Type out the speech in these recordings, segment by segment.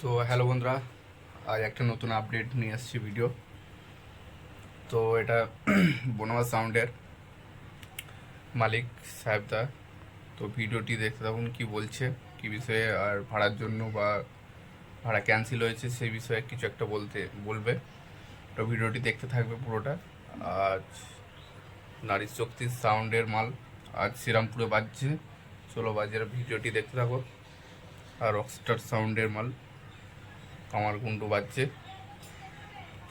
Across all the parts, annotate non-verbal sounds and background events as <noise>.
তো হ্যালো বন্ধুরা, আজ একটা নতুন আপডেট নিয়ে আসছি ভিডিও তো এটা <clears throat> বনমা সাউন্ডের মালিক সাহেবদা তো ভিডিওটি দেখতে থাকুন, কি বলছে, কি বিষয়ে, আর ভাড়ার জন্য বা ভাড়া ক্যান্সেল হয়েছে সেই বিষয়ে কিছু একটা বলতে, বলবে। তো ভিডিওটি দেখতে থাকবে পুরোটা। আজ নারী শক্তি সাউন্ডের মাল, আজ শ্রীরামপুরে বাজছে। চলো বাজার ভিডিওটি দেখতে থাকো। আর রকস্টার সাউন্ডের মাল। কামার গুন্ডু বাজছে।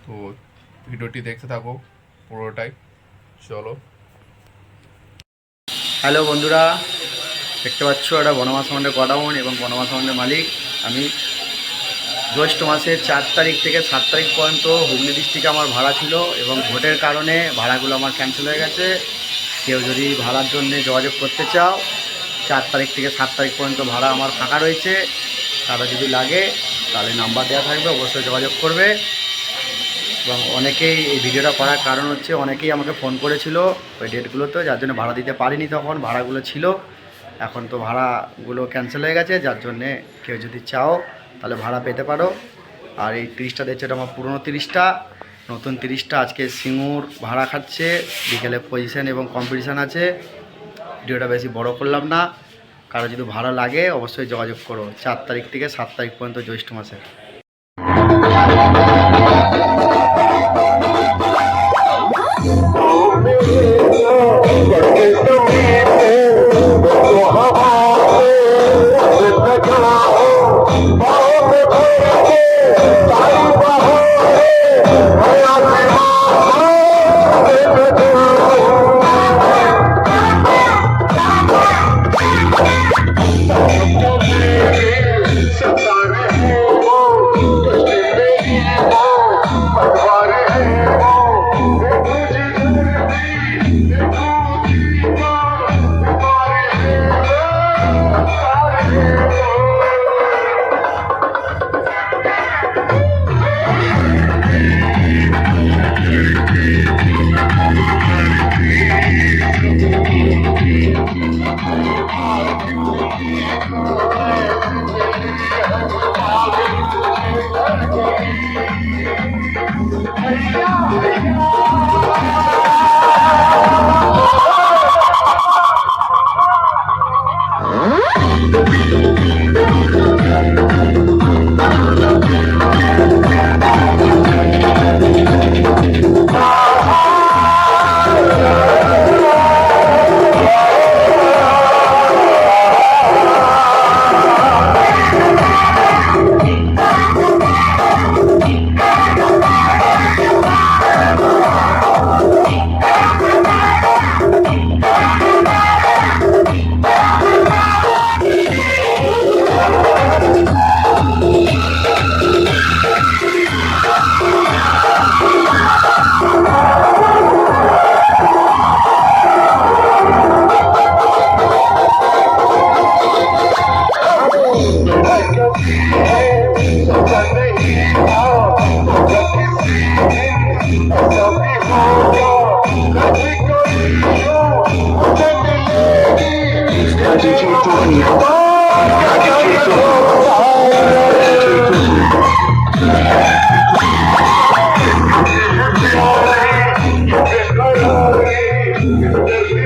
তো ভিডিওটি দেখতে থাকো পুরোটাই। চলো। হ্যালো বন্ধুরা, দেখতে পাচ্ছ এটা বনমা সাউন্ডের গডাউন এবং বনমা সাউন্ডের মালিক। আমি জ্যৈষ্ঠ মাসের চার তারিখ থেকে সাত তারিখ পর্যন্ত হুগলি ডিস্ট্রিক্টে আমার ভাড়া ছিল এবং ভোটের কারণে ভাড়াগুলো আমার ক্যান্সেল হয়ে গেছে। কেউ যদি ভাড়ার জন্য যোগাযোগ করতে চাও, চার তারিখ থেকে সাত তারিখ পর্যন্ত ভাড়া আমার ফাঁকা রয়েছে। তারা যদি লাগে তাহলে নাম্বার দেওয়া থাকবে, অবশ্যই যোগাযোগ করবে। এবং অনেকেই এই ভিডিওটা করার কারণ হচ্ছে, অনেকেই আমাকে ফোন করেছিল ওই ডেটগুলোতে, যার জন্য ভাড়া দিতে পারিনি তখন, ভাড়াগুলো ছিল। এখন তো ভাড়াগুলো ক্যান্সেল হয়ে গেছে, যার জন্যে কেউ যদি চাও, তাহলে ভাড়া পেতে পারো। আর এই তিরিশটা দিচ্ছে, এটা আমার পুরনো তিরিশটা। নতুন তিরিশটা, আজকে সিঙ্গুর ভাড়া খাচ্ছে, বিকেলে পজিশন এবং কম্পিটিশান আছে। ভিডিওটা বেশি বড় করলাম না। কারও যদি ভালো লাগে, অবশ্যই যোগাযোগ করো। চার তারিখ থেকে সাত তারিখ পর্যন্ত জ্যৈষ্ঠ মাসে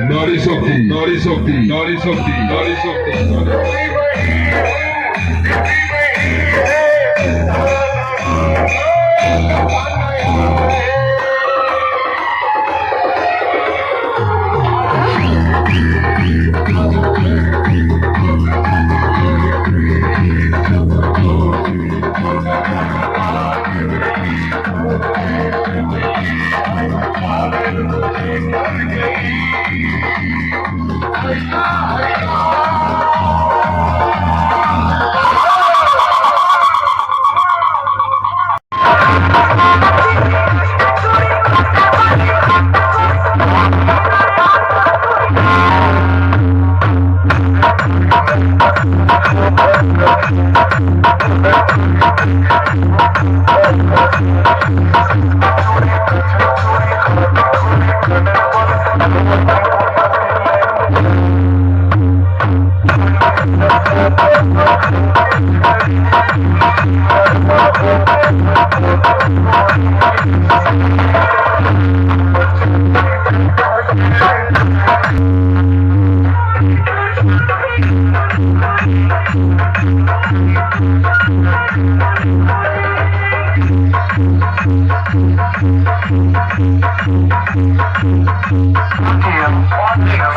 নারী শক্তি নারী শক্তি নারী শক্তি নারী শক্তি Thank you. One, two, one, two.